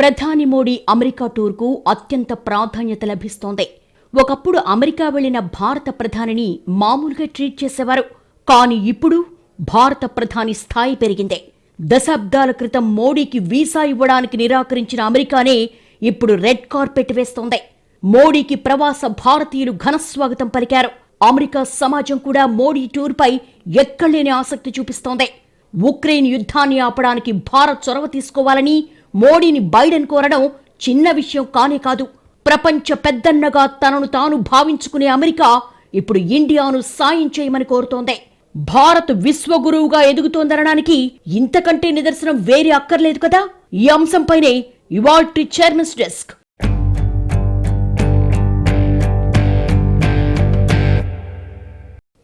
ప్రధాని మోడీ అమెరికా టూర్కు అత్యంత ప్రాధాన్యత లభిస్తోంది. ఒకప్పుడు అమెరికా వెళ్ళిన భారత ప్రధానిని మామూలుగా ట్రీట్ చేసేవారు. కానీ ఇప్పుడు భారత ప్రధాని స్థాయి పెరిగింది. దశాబ్దాల క్రితం మోడీకి వీసా ఇవ్వడానికి నిరాకరించిన అమెరికానే ఇప్పుడు రెడ్ కార్పెట్ వేస్తోంది. మోడీకి ప్రవాస భారతీయులు ఘనస్వాగతం పలికారు. అమెరికా సమాజం కూడా మోడీ టూర్పై ఎక్కడలేని ఆసక్తి చూపిస్తోంది. ఉక్రెయిన్ యుద్ధాన్ని ఆపడానికి భారత్ చొరవ తీసుకోవాలని మోడీని బైడెన్ కోరడం చిన్న విషయం కానే కాదు. ప్రపంచ పెద్దన్నగా తనను తాను భావించుకునే అమెరికా ఇప్పుడు ఇండియాను సాయం చేయమని కోరుతోంది. భారత్ విశ్వగురువుగా ఎదుగుతోందనడానికి ఇంతకంటే నిదర్శనం వేరే అక్కర్లేదు కదా? ఈ అంశంపైనే ఇవాల్టి చైర్మన్స్ డెస్క్.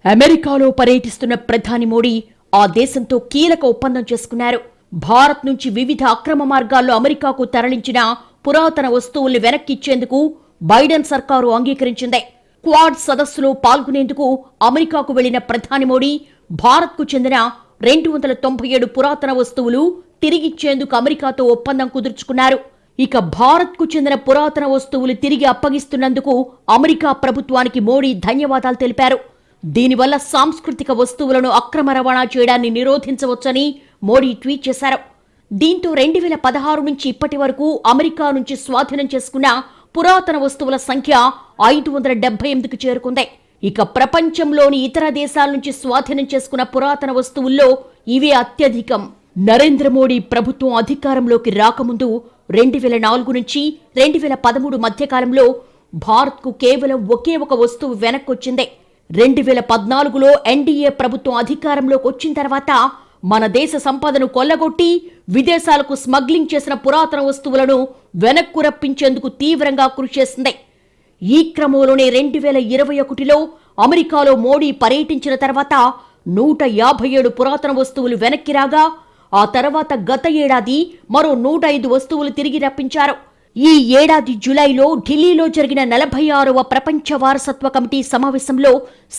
అమెరికాలో పర్యటిస్తున్న ప్రధాని మోడీ ఆ దేశంతో కీలక ఒప్పందం చేసుకున్నారు. భారత్ నుంచి వివిధ అక్రమ మార్గాల్లో అమెరికాకు తరలించిన పురాతన వస్తువుల్ని వెనక్కిచ్చేందుకు బైడెన్ సర్కారు అంగీకరించింది. క్వాడ్ సదస్సులో పాల్గొనేందుకు అమెరికాకు వెళ్ళిన ప్రధాని మోడీ భారత్కు చెందిన రెండు వందల తొంభై ఏడు పురాతన వస్తువులు తిరిగిచ్చేందుకు అమెరికాతో ఒప్పందం కుదుర్చుకున్నారు. ఇక భారత్కు చెందిన పురాతన వస్తువులు తిరిగి అప్పగిస్తున్నందుకు అమెరికా ప్రభుత్వానికి మోడీ ధన్యవాదాలు తెలిపారు. దీనివల్ల సాంస్కృతిక వస్తువులను అక్రమ రవాణా చేయడాన్ని నిరోధించవచ్చని మోడీ ట్వీట్ చేశారు. దీంతో రెండు వేల పదహారు నుంచి ఇప్పటి వరకు అమెరికా నుంచి స్వాధీనం చేసుకున్న పురాతన వస్తువుల సంఖ్య ఐదు వందల డెబ్బై ఎనిమిదికి చేరుకుంది. ఇక ప్రపంచంలోని ఇతర దేశాల నుంచి స్వాధీనం చేసుకున్న పురాతన వస్తువుల్లో ఇవే అత్యధికం. నరేంద్ర మోడీ ప్రభుత్వం అధికారంలోకి రాకముందు రెండు వేల నాలుగు నుంచి రెండు వేల పదమూడు మధ్యకాలంలో భారత్కు కేవలం ఒకే ఒక వస్తువు వెనక్కొచ్చిందే. రెండు వేల పద్నాలుగులో ఎన్డీఏ ప్రభుత్వం అధికారంలోకి వచ్చిన తర్వాత మన దేశ సంపదను కొల్లగొట్టి విదేశాలకు స్మగ్లింగ్ చేసిన పురాతన వస్తువులను వెనక్కు రప్పించేందుకు తీవ్రంగా కృషి చేసింది. ఈ క్రమంలోనే రెండు వేల ఇరవై ఒకటిలో అమెరికాలో మోడీ పర్యటించిన తర్వాత నూట యాభై ఏడు పురాతన వస్తువులు వెనక్కి రాగా ఆ తర్వాత గత ఏడాది మరో నూట ఐదు వస్తువులు తిరిగి రప్పించారు. ఈ ఏడాది జులైలో ఢిల్లీలో జరిగిన నలభై ఆరవ ప్రపంచ వారసత్వ కమిటీ సమావేశంలో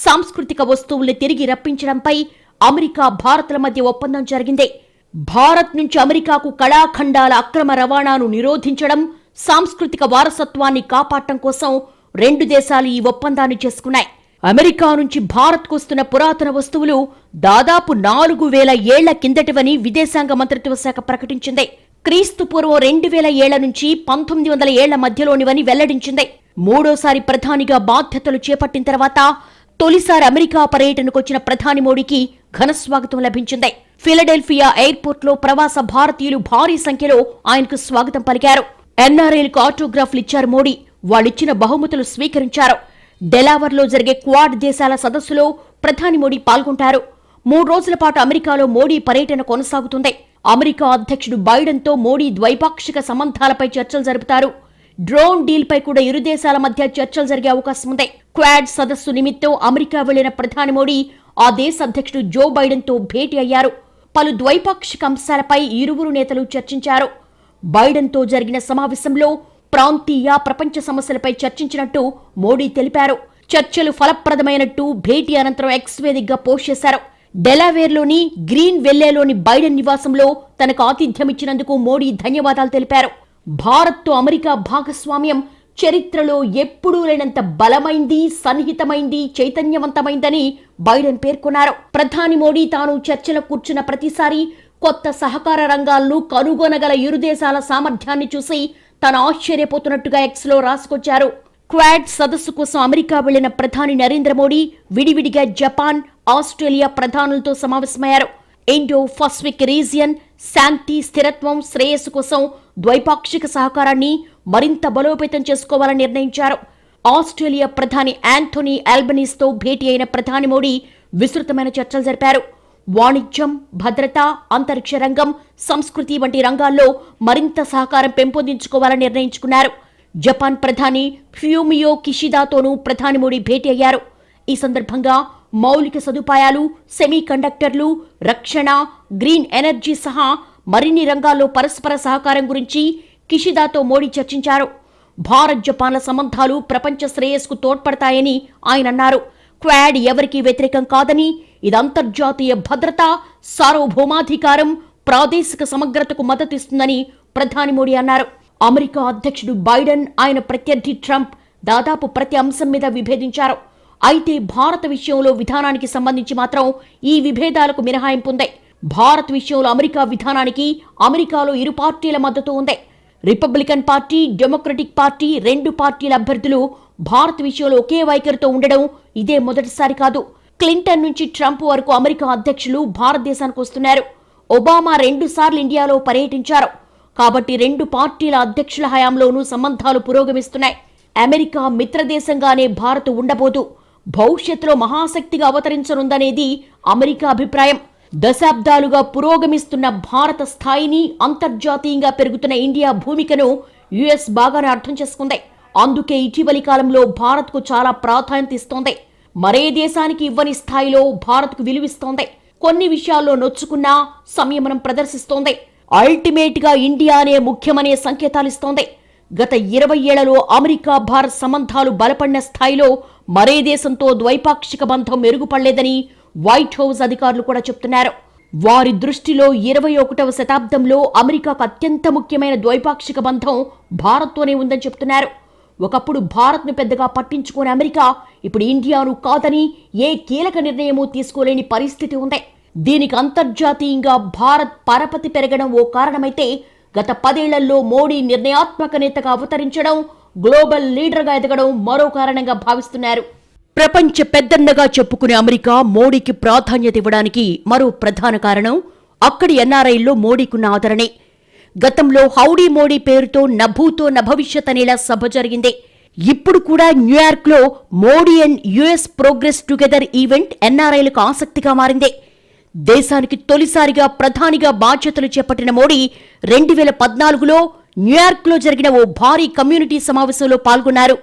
సాంస్కృతిక వస్తువుల్ని తిరిగి రప్పించడంపై అమెరికా భారత్ల మధ్య ఒప్పందం జరిగింది. భారత్ నుంచి అమెరికాకు కళాఖండాల అక్రమ రవాణాను నిరోధించడం సాంస్కృతిక వారసత్వాన్ని కాపాడటం కోసం రెండు దేశాలు ఈ ఒప్పందాన్ని చేసుకున్నాయి. అమెరికా నుంచి భారత్కు వస్తున్న పురాతన వస్తువులు దాదాపు నాలుగు వేల ఏళ్ళ కిందటివని విదేశాంగ మంత్రిత్వ శాఖ ప్రకటించింది. క్రీస్తు పూర్వం రెండు వేల ఏళ్ళ నుంచి పంతొమ్మిది వందల ఏళ్ళ మధ్యలోనివని వెల్లడించింది. మూడోసారి ప్రధానిగా బాధ్యతలు చేపట్టిన తర్వాత తొలిసారి అమెరికా పర్యటనకు వచ్చిన ప్రధాని మోడీకి ఘనస్వాగతం లభించింది. ఫిలడెల్ఫియా ఎయిర్పోర్ట్లో ప్రవాస భారతీయులు భారీ సంఖ్యలో ఆయనకు స్వాగతం పలికారు. ఎన్ఆర్ఐలకు ఆటోగ్రాఫ్లు ఇచ్చారు మోడీ. వాళ్ళిచ్చిన బహుమతులు స్వీకరించారు. డెలావర్లో జరిగే క్వాడ్ దేశాల సదస్సులో ప్రధాని మోడీ పాల్గొంటారు. మూడు రోజుల పాటు అమెరికాలో మోడీ పర్యటన కొనసాగుతుంది. అమెరికా అధ్యక్షుడు బైడెన్తో మోడీ ద్వైపాక్షిక సంబంధాలపై చర్చలు జరుపుతారు. డ్రోన్ డీల్పై కూడా ఇరు దేశాల మధ్య చర్చలు జరిగే అవకాశం ఉంది. క్వాడ్ సదస్సు నిమిత్తం అమెరికా వెళ్ళిన ప్రధాని మోడీ ఆ దేశ అధ్యక్షుడు జో బైడెన్తో భేటీ అయ్యారు. పలు ద్వైపాక్షిక అంశాలపై ఇరువురు నేతలు చర్చించారు. బైడెన్తో జరిగిన సమావేశంలో ప్రాంతీయ ప్రపంచ సమస్యలపై చర్చించినట్టు మోడీ తెలిపారు. చర్చలు ఫలప్రదమైనట్టు భేటీ అనంతరం ఎక్స్ వేదికగా పోస్ట్ చేశారు. డెలావేర్లోని గ్రీన్ వెల్లేలోని బైడెన్ నివాసంలో తనకు ఆతిథ్యం ఇచ్చినందుకు మోడీ ధన్యవాదాలు తెలిపారు. భారత్తో అమెరికా భాగస్వామ్యం చరిత్రలో ఎప్పుడూ లేనంత బలమైంది సన్నిహితమైంది చైతన్యవంతమైందని బైడెన్ పేర్కొన్నారు. ప్రధాని మోడీ తాను చర్చలో కూర్చున్న ప్రతిసారి కొత్త సహకార రంగాలను కనుగొనగల ఇరుదేశాల సామర్థ్యాన్ని చూసి తను ఆశ్చర్యపోతున్నట్టుగా ఎక్స్లో రాసుకొచ్చారు. క్వాడ్ సదస్సు కోసం అమెరికా వెళ్ళిన ప్రధాని నరేంద్ర మోడీ విడివిడిగా జపాన్ ఆస్ట్రేలియా ప్రధానులతో సమావేశమయ్యారు. ఇండో పసిఫిక్ రీజియన్ శాంతి స్థిరత్వం శ్రేయస్సు కోసం ద్వైపాక్షిక సహకారాన్ని మరింత బలోపేతం చేసుకోవాలని నిర్ణయించారు. ఆస్ట్రేలియా ప్రధాని యాంథోనీ ఆల్బనీస్తో భేటీ అయిన ప్రధాని మోడీ విస్తృతమైన చర్చలు జరిపారు. వాణిజ్యం భద్రత అంతరిక్ష రంగం సంస్కృతి వంటి రంగాల్లో మరింత సహకారం పెంపొందించుకోవాలని నిర్ణయించుకున్నారు. జపాన్ ప్రధాని ఫ్యూమియో కిషిదాతోనూ ప్రధాని మోడీ భేటీ అయ్యారు. ఈ సందర్భంగా మౌలిక సదుపాయాలు సెమీ కండక్టర్లు రక్షణ గ్రీన్ ఎనర్జీ సహా మరిన్ని రంగాల్లో పరస్పర సహకారం గురించి కిషిదాతో మోడీ చర్చించారు. భారత్ జపాన్ల సంబంధాలు ప్రపంచ శ్రేయస్కు తోడ్పడతాయని ఆయన అన్నారు. క్వాడ్ ఎవరికీ వ్యతిరేకం కాదని ఇది అంతర్జాతీయ భద్రత సార్వభౌమాధికారం ప్రాదేశిక సమగ్రతకు మద్దతిస్తుందని ప్రధాని మోడీ అన్నారు. అమెరికా అధ్యక్షుడు బైడెన్ ఆయన ప్రత్యర్థి ట్రంప్ దాదాపు ప్రతి అంశం మీద విభేదించారు. అయితే భారత విషయంలో విధానానికి సంబంధించి మాత్రం ఈ విభేదాలకు మినహాయింపు ఉంది. భారత్ విషయంలో అమెరికా విధానానికి అమెరికాలో ఇరు పార్టీల మద్దతు ఉంది. రిపబ్లికన్ పార్టీ డెమోక్రటిక్ పార్టీ రెండు పార్టీల అభ్యర్థులు భారత్ విషయంలో ఒకే వైఖరితో ఉండడం ఇదే మొదటిసారి కాదు. క్లింటన్ నుంచి ట్రంప్ వరకు అమెరికా అధ్యక్షులు భారతదేశానికి వస్తున్నారు. ఒబామా రెండుసార్లు ఇండియాలో పర్యటించారు. కాబట్టి రెండు పార్టీల అధ్యక్షుల హయాంలోనూ సంబంధాలు పురోగమిస్తున్నాయి. అమెరికా మిత్రదేశంగానే భారత్ ఉండబోదు. భవిష్యత్తులో మహాశక్తిగా అవతరించనుందనేది అమెరికా అభిప్రాయం. దశాబ్దాలుగా పురోగమిస్తున్న భారత స్థాయిని అంతర్జాతీయంగా పెరుగుతున్న ఇండియా భూమికను యుఎస్ బాగానే అర్థం చేసుకుంది. అందుకే ఇటీవలి కాలంలో భారత్కు చాలా ప్రాధాన్యత ఇస్తోంది. మరే దేశానికి ఇవ్వని స్థాయిలో భారత్కు విలువిస్తోంది. కొన్ని విషయాల్లో నొచ్చుకున్నా సంయమనం ప్రదర్శిస్తోంది. అల్టిమేట్గా ఇండియానే ముఖ్యమనే సంకేతాలిస్తోంది. గత ఇరవై ఏళ్ళలో అమెరికా భారత్ సంబంధాలు బలపడిన స్థాయిలో మరే దేశంతో ద్వైపాక్షిక బంధం మెరుగుపడలేదని వైట్ హౌస్ అధికారులు కూడా చెప్తున్నారు. వారి దృష్టిలో ఇరవై ఒకటవ శతాబ్దంలో అమెరికాకు అత్యంత ముఖ్యమైన ద్వైపాక్షిక బంధం భారత్తోనే ఉందని చెప్తున్నారు. ఒకప్పుడు భారత్ను పెద్దగా పట్టించుకునే అమెరికా ఇప్పుడు ఇండియాను కాదని ఏ కీలక నిర్ణయమూ తీసుకోలేని పరిస్థితి ఉంది. దీనికి అంతర్జాతీయంగా భారత్ పరపతి పెరగడం ఓ కారణమైతే గత పదేళ్ళలో మోడీ నిర్ణయాత్మక నేతగా అవతరించడం గ్లోబల్ లీడర్గా ఎదగడం మరో కారణంగా భావిస్తున్నారు. ప్రపంచ పెద్దన్నగా చెప్పుకునే అమెరికా మోడీకి ప్రాధాన్యత ఇవ్వడానికి మరో ప్రధాన కారణం అక్కడి ఎన్ఆర్ఐల్లో మోడీకున్న ఆదరణే. గతంలో హౌడీ మోడీ పేరుతో నభూతో నభవిష్యత్ అనేలా సభ జరిగింది. ఇప్పుడు కూడా న్యూయార్క్లో Modi and US progress together event ఎన్ఆర్ఐలకు ఆసక్తిగా మారింది. దేశానికి తొలిసారిగా ప్రధానిగా బాధ్యతలు చేపట్టిన మోడీ రెండు వేల పద్నాలుగులో న్యూయార్క్లో జరిగిన ఓ భారీ కమ్యూనిటీ సమావేశంలో పాల్గొన్నారు.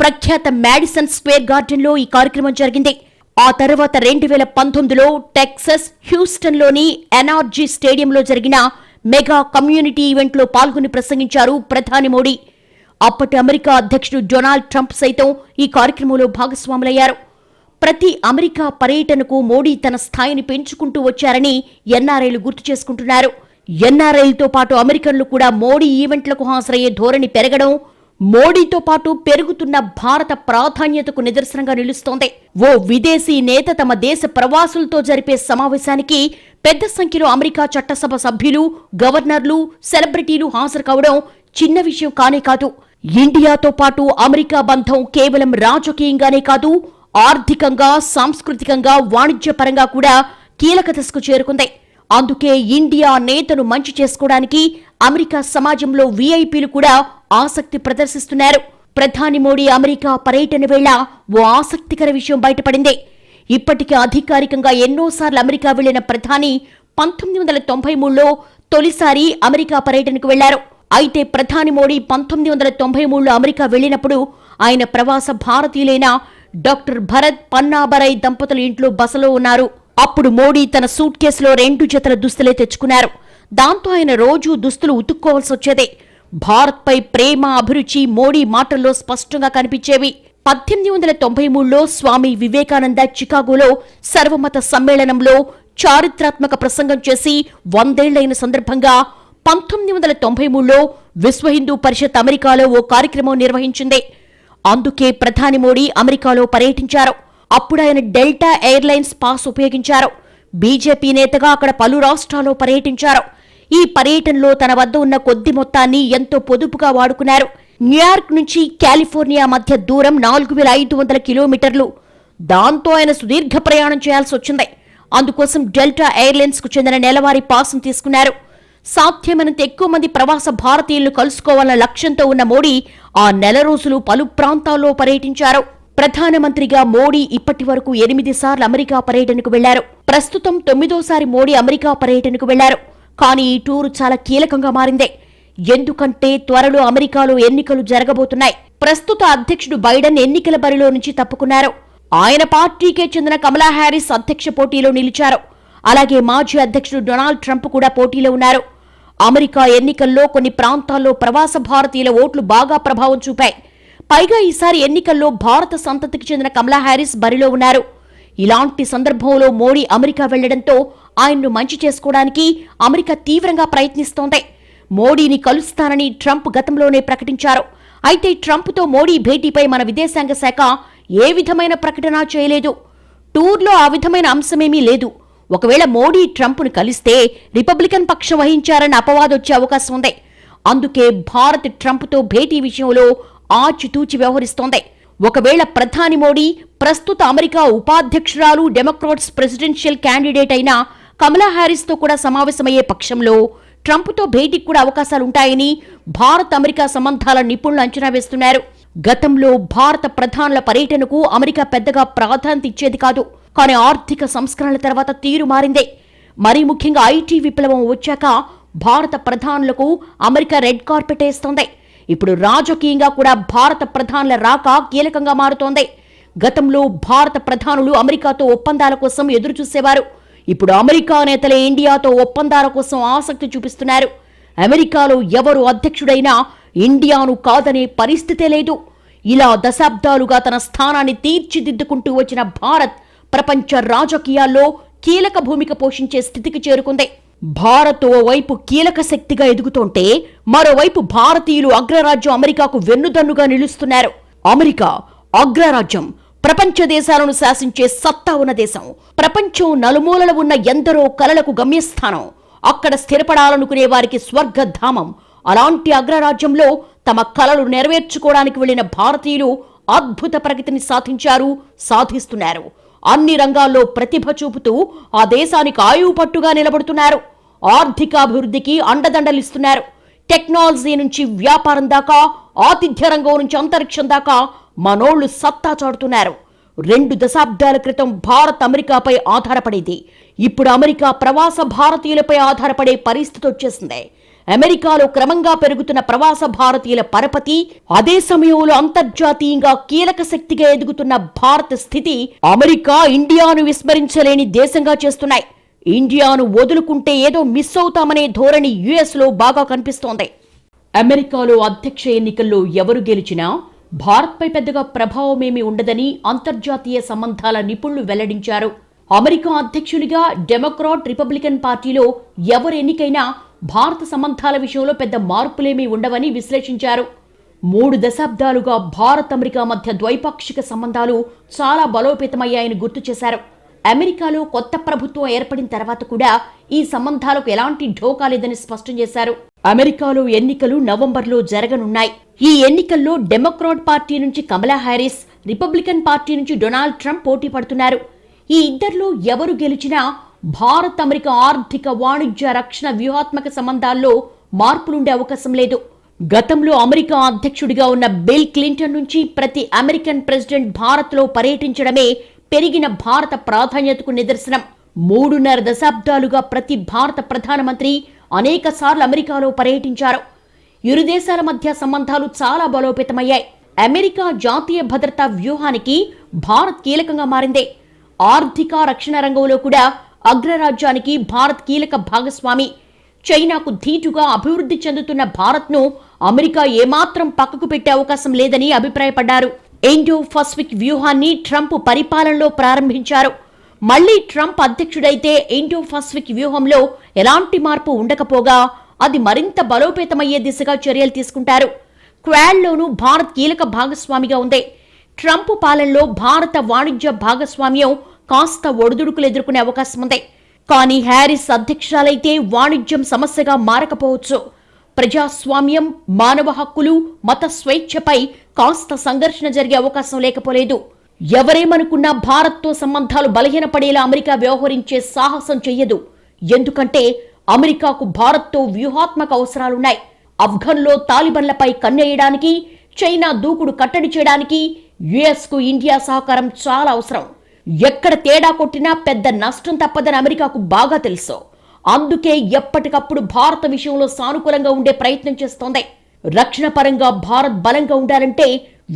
ప్రఖ్యాత మ్యాడిసన్ స్క్వేర్ గార్డెన్లో ఈ కార్యక్రమం జరిగింది. ఆ తర్వాత రెండు వేల పంతొమ్మిదిలో టెక్సస్ హ్యూస్టన్లోని ఎన్ఆర్జీ స్టేడియంలో జరిగిన మెగా కమ్యూనిటీ ఈవెంట్లో పాల్గొని ప్రసంగించారు ప్రధాని మోడీ. అప్పటి అమెరికా అధ్యక్షుడు డొనాల్డ్ ట్రంప్ సైతం ఈ కార్యక్రమంలో భాగస్వాములయ్యారు. ప్రతి అమెరికా పర్యటనకు మోడీ తన స్థాయిని పెంచుకుంటూ వచ్చారని ఎన్ఆర్ఐలు గుర్తు చేసుకుంటున్నారు. ఎన్ఆర్ఐలతో పాటు అమెరికన్లు కూడా మోడీ ఈవెంట్లకు హాజరయ్యే ధోరణి పెరగడం మోడీతో పాటు పెరుగుతున్న భారత ప్రాధాన్యతకు నిదర్శనంగా నిలుస్తోంది. ఓ విదేశీ నేత తమ దేశ ప్రవాసులతో జరిపే సమావేశానికి పెద్ద సంఖ్యలో అమెరికా చట్టసభ సభ్యులు గవర్నర్లు సెలబ్రిటీలు హాజరు కావడం చిన్న విషయం కానే కాదు. ఇండియాతో పాటు అమెరికా బంధం కేవలం రాజకీయంగానే కాదు ఆర్థికంగా సాంస్కృతికంగా వాణిజ్యపరంగా కూడా కీలక దశకు చేరుకుంది. అందుకే ఇండియా నేతను మంచి చేసుకోవడానికి అమెరికా సమాజంలో వీఐపీలు కూడా ఆసక్తి ప్రదర్శిస్తున్నారు. ప్రధాని మోడీ అమెరికా పర్యటన వేళ ఓ ఆసక్తికర విషయం బయటపడింది. ఇప్పటికే అధికారికంగా ఎన్నోసార్లు అమెరికా వెళ్ళిన ప్రధాని పంతొమ్మిది వందల తొంభై మూడులో తొలిసారి అమెరికా పర్యటనకు వెళ్ళారు. అయితే ప్రధాని మోడీ పంతొమ్మిది వందల తొంభై మూడులో అమెరికా వెళ్ళినప్పుడు ఆయన ప్రవాస భారతీయులైన డాక్టర్ భరత్ పన్నాబరై దంపతుల ఇంట్లో బసలో ఉన్నారు. అప్పుడు మోడీ తన సూట్ కేసులో రెండు జతల దుస్తులే తెచ్చుకున్నారు. దాంతో ఆయన రోజూ దుస్తులు ఉతుక్కోవాల్సి వచ్చేదే. భారత్పై ప్రేమ అభిరుచి మోడీ మాటల్లో స్పష్టంగా కనిపించేవి. పద్దెనిమిది వందల తొంభై మూడులో స్వామి వివేకానంద చికాగోలో సర్వమత సమ్మేళనంలో చారిత్రాత్మక ప్రసంగం చేసి వందేళ్ళైన సందర్భంగా పంతొమ్మిది వందల తొంభై మూడులో విశ్వ హిందూ పరిషత్ అమెరికాలో ఓ కార్యక్రమం నిర్వహించింది. అందుకే ప్రధాని మోడీ అమెరికాలో పర్యటించారు. అప్పుడు ఆయన డెల్టా ఎయిర్లైన్స్ పాస్ ఉపయోగించారు. బీజేపీ నేతగా అక్కడ పలు రాష్ట్రాల్లో పర్యటించారు. ఈ పర్యటనలో తన వద్ద ఉన్న కొద్ది మొత్తాన్ని ఎంతో పొదుపుగా వాడుకున్నారు. న్యూయార్క్ నుంచి కాలిఫోర్నియా మధ్య దూరం నాలుగు వేల ఐదు వందల కిలోమీటర్లు. దాంతో ఆయన సుదీర్ఘ ప్రయాణం చేయాల్సి వచ్చింది. అందుకోసం డెల్టా ఎయిర్లైన్స్కు చెందిన నెలవారీ పాసును తీసుకున్నారు. సాధ్యమైనంత ఎక్కువ మంది ప్రవాస భారతీయులను కలుసుకోవాలన్న లక్ష్యంతో ఉన్న మోడీ ఆ నెల రోజులు పలు ప్రాంతాల్లో పర్యటించారు. ప్రధానమంత్రిగా మోడీ ఇప్పటి వరకు ఎనిమిది సార్లు అమెరికా పర్యటనకు వెళ్ళారు. ప్రస్తుతం తొమ్మిదోసారి మోడీ అమెరికా పర్యటనకు వెళ్ళారు. కానీ ఈ టూరు చాలా కీలకంగా మారింది. ఎందుకంటే త్వరలో అమెరికాలో ఎన్నికలు జరగబోతున్నాయి. ప్రస్తుత అధ్యక్షుడు బైడెన్ ఎన్నికల బరిలో నుంచి తప్పుకున్నారు. ఆయన పార్టీకే చెందిన కమలా హ్యారిస్ అధ్యక్ష పోటీలో నిలిచారు. అలాగే మాజీ అధ్యక్షుడు డొనాల్డ్ ట్రంప్ కూడా పోటీలో ఉన్నారు. అమెరికా ఎన్నికల్లో కొన్ని ప్రాంతాల్లో ప్రవాస భారతీయుల ఓట్లు బాగా ప్రభావం చూపాయి. పైగా ఈసారి ఎన్నికల్లో భారత సంతతికి చెందిన కమలా హ్యారిస్ బరిలో ఉన్నారు. ఇలాంటి సందర్భంలో మోడీ అమెరికా వెళ్ళడంతో ఆయన్ను మంచి చేసుకోవడానికి అమెరికా తీవ్రంగా ప్రయత్నిస్తోంది. మోడీని కలుస్తానని ట్రంప్ గతంలోనే ప్రకటించారు. అయితే ట్రంప్తో మోడీ భేటీపై మన విదేశాంగ శాఖ ఏ విధమైన ప్రకటన చేయలేదు. టూర్లో ఆ విధమైన అంశమేమీ లేదు. ఒకవేళ మోడీ ట్రంప్ను కలిస్తే రిపబ్లికన్ పక్షం వహించారన్న అపవాదొచ్చే అవకాశం ఉంది. అందుకే భారత్ ట్రంప్తో భేటీ విషయంలో ఆచితూచి వ్యవహరిస్తోంది. ఒకవేళ ప్రధాని మోడీ ప్రస్తుత అమెరికా ఉపాధ్యక్షురాలు డెమోక్రాట్స్ ప్రెసిడెన్షియల్ క్యాండిడేట్ అయిన కమలా హ్యారిస్తో కూడా సమావేశమయ్యే పక్షంలో ట్రంప్తో భేటీకి కూడా అవకాశాలుంటాయని భారత్ అమెరికా సంబంధాల నిపుణులు అంచనా వేస్తున్నారు. గతంలో భారత ప్రధానుల పర్యటనకు అమెరికా పెద్దగా ప్రాధాన్యత ఇచ్చేది కాదు. కానీ ఆర్థిక సంస్కరణల తర్వాత తీరు మారిందే. మరీ ముఖ్యంగా ఐటీ విప్లవం వచ్చాక భారత ప్రధానులకు అమెరికా రెడ్ కార్పెట్ వేస్తోంది. ఇప్పుడు రాజకీయంగా కూడా భారత ప్రధానుల రాక కీలకంగా మారుతోంది. గతంలో భారత ప్రధానులు అమెరికాతో ఒప్పందాల కోసం ఎదురు చూసేవారు ఇప్పుడు అమెరికా నేతలే ఇండియాతో ఒప్పందాల కోసం ఆసక్తి చూపిస్తున్నారు. అమెరికాలో ఎవరు అధ్యక్షుడైనా ఇండియాను కాదనే పరిస్థితే లేదు. ఇలా దశాబ్దాలుగా తన స్థానాన్ని తీర్చిదిద్దుకుంటూ వచ్చిన భారత్ ప్రపంచ రాజకీయాల్లో కీలక భూమిక పోషించే స్థితికి చేరుకుంది. భారత్ ఓవైపు కీలక శక్తిగా ఎదుగుతుంటే మరోవైపు భారతీయులు అగ్రరాజ్యం అమెరికాకు వెన్నుదన్నుగా నిలుస్తున్నారు. అమెరికా అగ్రరాజ్యం ప్రపంచ దేశాలను శాసించే సత్తా ఉన్న దేశం ప్రపంచం నలుమూలల ఉన్న ఎందరో కలలకు గమ్యస్థానం అక్కడ స్థిరపడాలనుకునే వారికి స్వర్గధామం అలాంటి అగ్రరాజ్యంలో తమ కలలు నెరవేర్చుకోవడానికి వెళ్ళిన భారతీయులు అద్భుత ప్రగతిని సాధించారు సాధిస్తున్నారు. అన్ని రంగాల్లో ప్రతిభ చూపుతూ ఆ దేశానికి ఆయువు పట్టుగా నిలబడుతున్నారు. ఆర్థికాభివృద్ధికి అండదండలిస్తున్నారు. టెక్నాలజీ నుంచి వ్యాపారం దాకా ఆతిథ్య రంగం నుంచి అంతరిక్షం దాకా మనోళ్ళు సత్తా చాటుతున్నారు. రెండు దశాబ్దాల క్రితం భారత్ అమెరికాపై ఆధారపడేది. ఇప్పుడు అమెరికా ప్రవాస భారతీయులపై ఆధారపడే పరిస్థితి వచ్చేసింది. అమెరికాలో క్రమంగా పెరుగుతున్న ప్రవాస భారతీయుల పరపతి అదే సమయంలో అంతర్జాతీయంగా కీలక శక్తిగా ఎదుగుతున్న భారత స్థితి అమెరికా ఇండియాను విస్మరించలేని దేశంగా చేస్తున్నాయి. ఇండియాను వదులుకుంటే ఏదో మిస్ అవుతామనే ధోరణి యుఎస్లో బాగా కనిపిస్తోంది. అమెరికాలో అధ్యక్ష ఎన్నికల్లో ఎవరు గెలిచినా భారత్పై పెద్దగా ప్రభావమేమీ ఉండదని అంతర్జాతీయ సంబంధాల నిపుణులు వెల్లడించారు. అమెరికా అధ్యక్షునిగా డెమోక్రాట్ రిపబ్లికన్ పార్టీలో ఎవరు ఎన్నికైనా భారత సంబంధాల విషయంలో పెద్ద మార్పులేమీ ఉండవని విశ్లేషించారు. మూడు దశాబ్దాలుగా భారత్ అమెరికా మధ్య ద్వైపాక్షిక సంబంధాలు చాలా బలోపేతమయ్యాయని గుర్తు చేశారు. అమెరికాలో కొత్త ప్రభుత్వం ఏర్పడిన తర్వాత కూడా ఈ సంబంధాలకు ఎలాంటి ఢోకా లేదని స్పష్టం చేశారు. అమెరికాలో ఎన్నికలు నవంబర్లో జరగనున్నాయి. ఈ ఎన్నికల్లో డెమోక్రాట్ పార్టీ నుంచి కమలా హ్యారిస్ రిపబ్లికన్ పార్టీ నుంచి డొనాల్డ్ ట్రంప్ పోటీ పడుతున్నారు. ఈ ఇద్దరిలో ఎవరు గెలిచినా భారత్ అమెరికా ఆర్థిక వాణిజ్య రక్షణ వ్యూహాత్మక సంబంధాల్లో మార్పులుండే అవకాశం లేదు. గతంలో అమెరికా అధ్యక్షుడిగా ఉన్న బిల్ క్లింటన్ నుంచి ప్రతి అమెరికన్ ప్రెసిడెంట్ భారత్లో పర్యటించడమే పెరిగిన భారత ప్రాధాన్యతకు నిదర్శనం. మూడున్నర దశాబ్దాలుగా ప్రతి భారత ప్రధానమంత్రి అనేక సార్లు అమెరికాలో పర్యటించారు. ఇరు దేశాల మధ్య సంబంధాలు చాలా బలోపేతమయ్యాయి. అమెరికా జాతీయ భద్రతా వ్యూహానికి భారత్ కీలకంగా మారింది. ఆర్థిక రక్షణ రంగంలో కూడా అగ్రరాజ్యానికి భారత్ కీలక భాగస్వామి. చైనాకు ధీటుగా అభివృద్ధి చెందుతున్న భారత్ను అమెరికా ఏమాత్రం పక్కకు పెట్టే అవకాశం లేదని అభిప్రాయపడ్డారు. ఇండో పసిఫిక్ వ్యూహాన్ని ట్రంప్ పరిపాలనలో ప్రారంభించారు. మళ్ళీ ట్రంప్ అధ్యక్షుడైతే ఇండో పసిఫిక్ వ్యూహంలో ఎలాంటి మార్పు ఉండకపోగా అది మరింత బలోపేతమయ్యే దిశగా చర్యలు తీసుకుంటారు. క్వాడ్లోనూ భారత్ కీలక భాగస్వామిగా ఉంది. ట్రంప్ పాలనలో భారత వాణిజ్య భాగస్వామ్యం కాస్త ఒడిదుడుకులు ఎదుర్కొనే అవకాశం ఉంది. కానీ హ్యారిస్ అధ్యక్షురాలైతే వాణిజ్యం సమస్యగా మారకపోవచ్చు. ప్రజాస్వామ్యం మానవ హక్కులు మత స్వేచ్ఛపై కాస్త సంఘర్షణ జరిగే అవకాశం లేకపోలేదు. ఎవరేమనుకున్నా భారత్తో సంబంధాలు బలహీనపడేలా అమెరికా వ్యవహరించే సాహసం చెయ్యదు. ఎందుకంటే అమెరికాకు భారత్తో వ్యూహాత్మక అవసరాలున్నాయి. అఫ్ఘన్లో తాలిబన్లపై కన్నేయడానికి చైనా దూకుడు కట్టడి చేయడానికి యుఎస్కు ఇండియా సహకారం చాలా అవసరం. ఎక్కడ తేడా కొట్టినా పెద్ద నష్టం తప్పదని అమెరికాకు బాగా తెలుసు. అందుకే ఎప్పటికప్పుడు భారత విషయంలో సానుకూలంగా ఉండే ప్రయత్నం చేస్తోంది. రక్షణ పరంగా భారత్ బలంగా ఉండాలంటే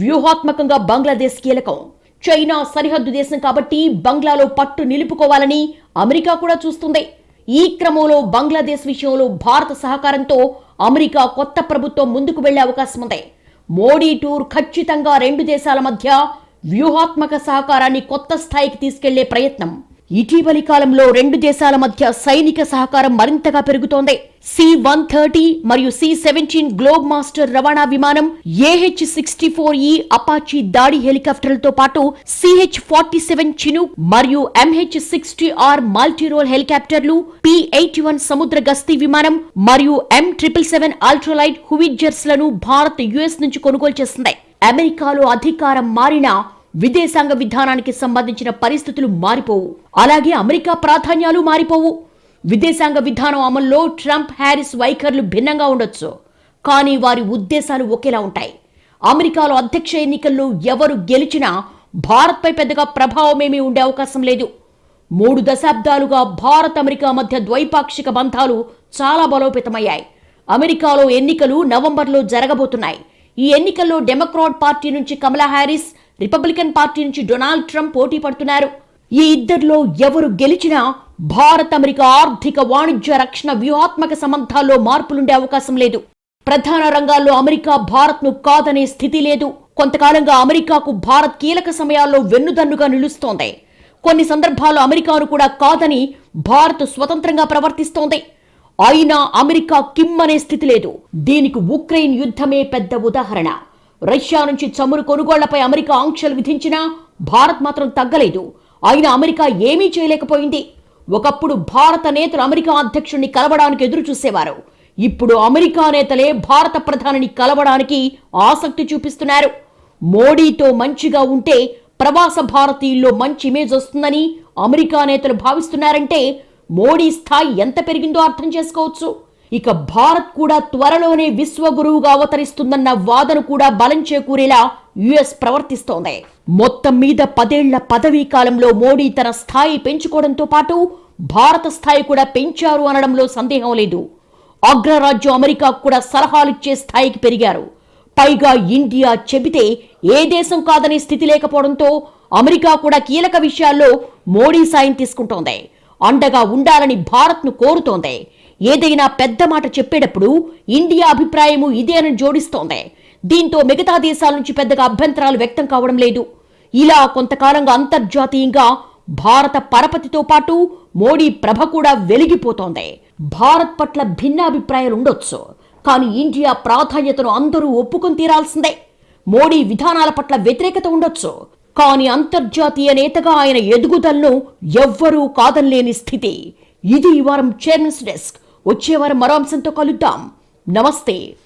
వ్యూహాత్మకంగా బంగ్లాదేశ్ కీలకం. చైనా సరిహద్దు దేశం కాబట్టి బంగ్లాలో పట్టు నిలుపుకోవాలని అమెరికా కూడా చూస్తుంది. ఈ క్రమంలో బంగ్లాదేశ్ విషయంలో భారత సహకారంతో అమెరికా కొత్త ప్రభుత్వం ముందుకు వెళ్ళే అవకాశం ఉంది. మోడీ టూర్ ఖచ్చితంగా రెండు దేశాల మధ్య వ్యూహాత్మక సహకారాన్ని కొత్త స్థాయికి తీసుకెళ్ళే ప్రయత్నం. ఇటీవలి కాలంలో రెండు దేశాల మధ్య సైనిక సహకారం మరింతగా పెరుగుతోంది. సి వన్ థర్టీ మరియు సి సెవెంటీన్ గ్లోబ్ మాస్టర్ రవాణా విమానం ఏహెచ్ సిక్స్టీ ఫోర్ ఈ అపాచీ దాడి హెలికాప్టర్లతో పాటు సిహెచ్ ఫార్టీ సెవెన్ చిను మరియు MH sixty R multirole helicopters P eighty one సముద్ర గస్తీ విమానం మరియు ఎం ట్రిపుల్ సెవెన్ అల్ట్రాలైట్ హువిజర్స్లను భారత్ యుఎస్ నుంచి కొనుగోలు చేస్తుంది. అమెరికాలో అధికారం మారినా విదేశాంగ విధానానికి సంబంధించిన పరిస్థితులు మారిపోవు. అలాగే అమెరికా ప్రాధాన్యాలు మారిపోవు. విదేశాంగ విధానం అమల్లో ట్రంప్ హ్యారిస్ వైఖర్లు భిన్నంగా ఉండొచ్చు. కానీ వారి ఉద్దేశాలు ఒకేలా ఉంటాయి. అమెరికాలో అధ్యక్ష ఎన్నికల్లో ఎవరు గెలిచినా భారత్పై పెద్దగా ప్రభావమేమీ ఉండే అవకాశం లేదు. మూడు దశాబ్దాలుగా భారత్ అమెరికా మధ్య ద్వైపాక్షిక బంధాలు చాలా బలోపేతమయ్యాయి. అమెరికాలో ఎన్నికలు నవంబర్లో జరగబోతున్నాయి. ఈ ఎన్నికల్లో డెమోక్రాట్ పార్టీ నుంచి కమలా హ్యారిస్ రిపబ్లికన్ పార్టీ నుంచి డొనాల్డ్ ట్రంప్ పోటీ పడుతున్నారు. ఈ ఇద్దరిలో ఎవరు గెలిచినా భారత్ అమెరికా ఆర్థిక వాణిజ్య రక్షణ వ్యూహాత్మక సంబంధాల్లో మార్పులుండే అవకాశం లేదు. ప్రధాన రంగాల్లో అమెరికా భారత్ను కాదనే స్థితి లేదు. కొంతకాలంగా అమెరికాకు భారత్ కీలక సమయాల్లో వెన్నుదన్నుగా నిలుస్తోంది. కొన్ని సందర్భాల్లో అమెరికాను కూడా కాదని భారత్ స్వతంత్రంగా ప్రవర్తిస్తోంది. అయినా అమెరికా కిమ్ అనే స్థితి లేదు. దీనికి ఉక్రెయిన్ యుద్ధమే పెద్ద ఉదాహరణ. రష్యా నుంచి చమురు కొనుగోళ్ళపై అమెరికా ఆంక్షలు విధించినా భారత్ మాత్రం తగ్గలేదు. అయినా అమెరికా ఏమీ చేయలేకపోయింది. ఒకప్పుడు భారత నేతలు అమెరికా అధ్యక్షుడిని కలవడానికి ఎదురు చూసేవారు ఇప్పుడు అమెరికా నేతలే భారత ప్రధానిని కలవడానికి ఆసక్తి చూపిస్తున్నారు. మోడీతో మంచిగా ఉంటే ప్రవాస భారతీయుల్లో మంచి ఇమేజ్ వస్తుందని అమెరికా నేతలు భావిస్తున్నారంటే మోడీ స్థాయి ఎంత పెరిగిందో అర్థం చేసుకోవచ్చు. ఇక భారత్ కూడా త్వరలోనే విశ్వగురువుగా అవతరిస్తుందన్న వాదన కూడా బలం చేకూరేలా యుఎస్ ప్రవర్తిస్తోంది. మొత్తం మీద పదేళ్ళ పదవీ కాలంలో మోడీ తన స్థాయి పెంచుకోవడంతో పాటు భారత స్థాయి కూడా పెంచారు అనడంలో సందేహం లేదు. అగ్రరాజ్యం అమెరికా కూడా సలహాలిచ్చే స్థాయికి పెరిగారు. పైగా ఇండియా చెబితే ఏ దేశం కాదనే స్థితి లేకపోవడంతో అమెరికా కూడా కీలక విషయాల్లో మోడీ సాయం తీసుకుంటోంది. అండగా ఉండాలని భారత్ను కోరుతోంది. ఏదైనా పెద్ద మాట చెప్పేటప్పుడు ఇండియా అభిప్రాయము ఇదే అని జోడిస్తోంది. దీంతో మిగతా దేశాల నుంచి పెద్దగా అభ్యంతరాలు వ్యక్తం కావడం లేదు. ఇలా కొంతకాలంగా అంతర్జాతీయంగా భారత పరపతితో పాటు మోడీ ప్రభ కూడా వెలిగిపోతోంది. భారత్ పట్ల భిన్నాభిప్రాయాలు ఉండొచ్చు కానీ ఇండియా ప్రాధాన్యతను అందరూ ఒప్పుకొని తీరాల్సిందే. మోడీ విధానాల పట్ల వ్యతిరేకత ఉండొచ్చు కానీ అంతర్జాతీయ నేతగా ఆయన ఎదుగుదలను ఎవ్వరూ కాదనలేని స్థితి. ఇది ఈ వారం చైర్మన్స్ డెస్క్. వచ్చే వారం మరో అంశంతో కలుద్దాం. నమస్తే.